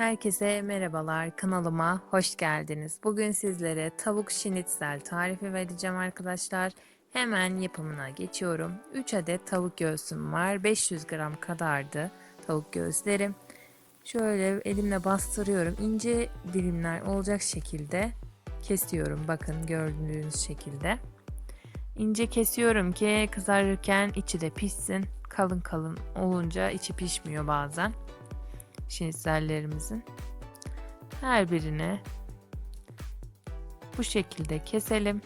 Herkese merhabalar, kanalıma hoş geldiniz. Bugün sizlere tavuk şinitzel tarifi vereceğim arkadaşlar. Hemen yapımına geçiyorum. 3 adet tavuk göğsüm var. 500 gram kadardı tavuk göğüslerim. Şöyle elimle bastırıyorum. İnce dilimler olacak şekilde kesiyorum. Bakın gördüğünüz şekilde. İnce kesiyorum ki kızarırken içi de pişsin. Kalın kalın olunca içi pişmiyor bazen şinitzellerimizin her birini bu şekilde keselim.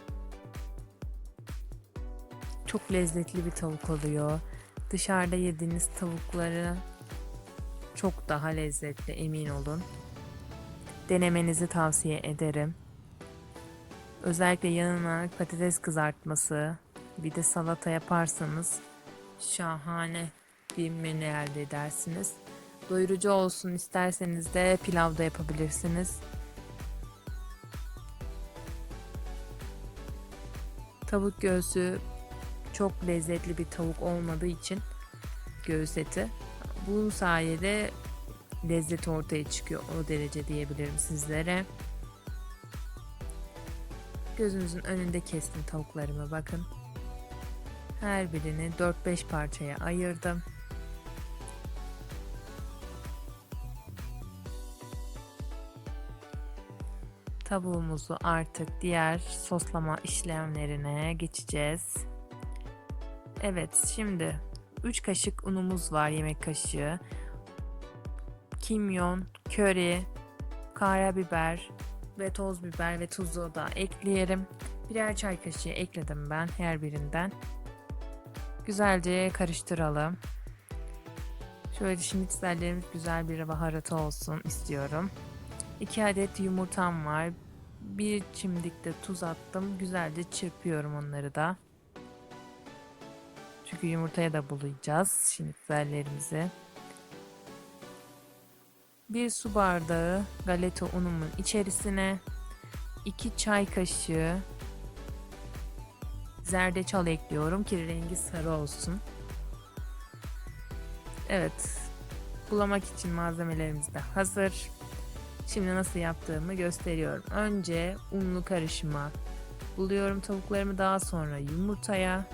Çok lezzetli bir tavuk oluyor. Dışarıda yediğiniz tavukları çok daha lezzetli emin olun. Denemenizi tavsiye ederim. Özellikle yanına patates kızartması, bir de salata yaparsanız şahane bir menü elde edersiniz. Doyurucu olsun isterseniz de pilav da yapabilirsiniz. Tavuk göğsü çok lezzetli bir tavuk olmadığı için göğüs eti. Bu sayede lezzet ortaya çıkıyor o derece diyebilirim sizlere. Gözünüzün önünde kestim tavuklarımı bakın. Her birini 4-5 parçaya ayırdım. Tavuğumuzu artık diğer soslama işlemlerine geçeceğiz. Evet şimdi 3 kaşık unumuz var yemek kaşığı. Kimyon, köri, karabiber ve toz biber ve tuzu da ekleyelim. Birer çay kaşığı ekledim ben her birinden. Güzelce karıştıralım. Şöyle şinitzellerimiz güzel bir baharatı olsun istiyorum. 2 adet yumurtam var. Bir çimdik de tuz attım. Güzelce çırpıyorum onları da. Çünkü yumurtaya da bulayacağız şinitzellerimizi. Bir su bardağı galeta unumun içerisine 2 çay kaşığı zerdeçal ekliyorum ki rengi sarı olsun. Evet. Bulamak için malzemelerimiz de hazır. Şimdi nasıl yaptığımı gösteriyorum. Önce unlu karışıma buluyorum tavuklarımı daha sonra yumurtaya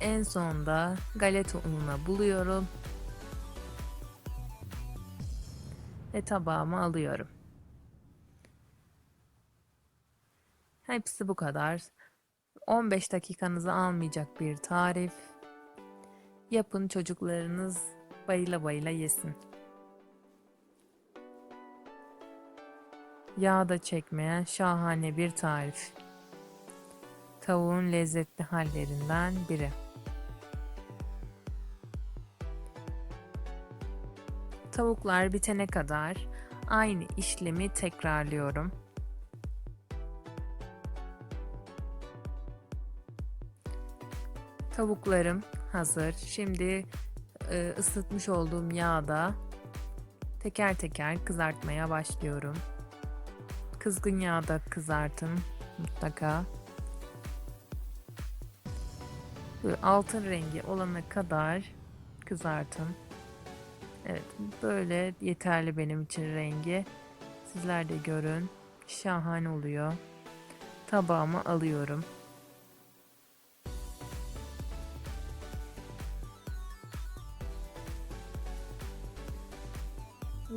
en sonda galeta ununa buluyorum ve tabağıma alıyorum. Hepsi bu kadar. 15 dakikanızı almayacak bir tarif. Yapın çocuklarınız bayıla bayıla yesin. Yağ da çekmeyen şahane bir tarif. Tavuğun lezzetli hallerinden biri. Tavuklar bitene kadar aynı işlemi tekrarlıyorum. Tavuklarım hazır. Şimdi e, ısıtmış olduğum yağda teker teker kızartmaya başlıyorum. Kızgın yağda kızartın mutlaka. Böyle altın rengi olana kadar kızartın. Evet böyle yeterli benim için rengi. Sizler de görün. Şahane oluyor. Tabağıma alıyorum.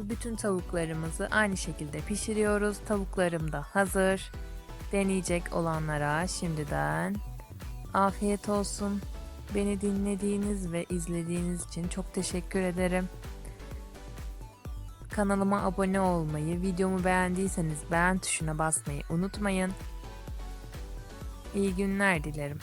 Bütün tavuklarımızı aynı şekilde pişiriyoruz. Tavuklarım da hazır. Deneyecek olanlara şimdiden afiyet olsun. Beni dinlediğiniz ve izlediğiniz için çok teşekkür ederim. Kanalıma abone olmayı, videomu beğendiyseniz beğen tuşuna basmayı unutmayın. İyi günler dilerim.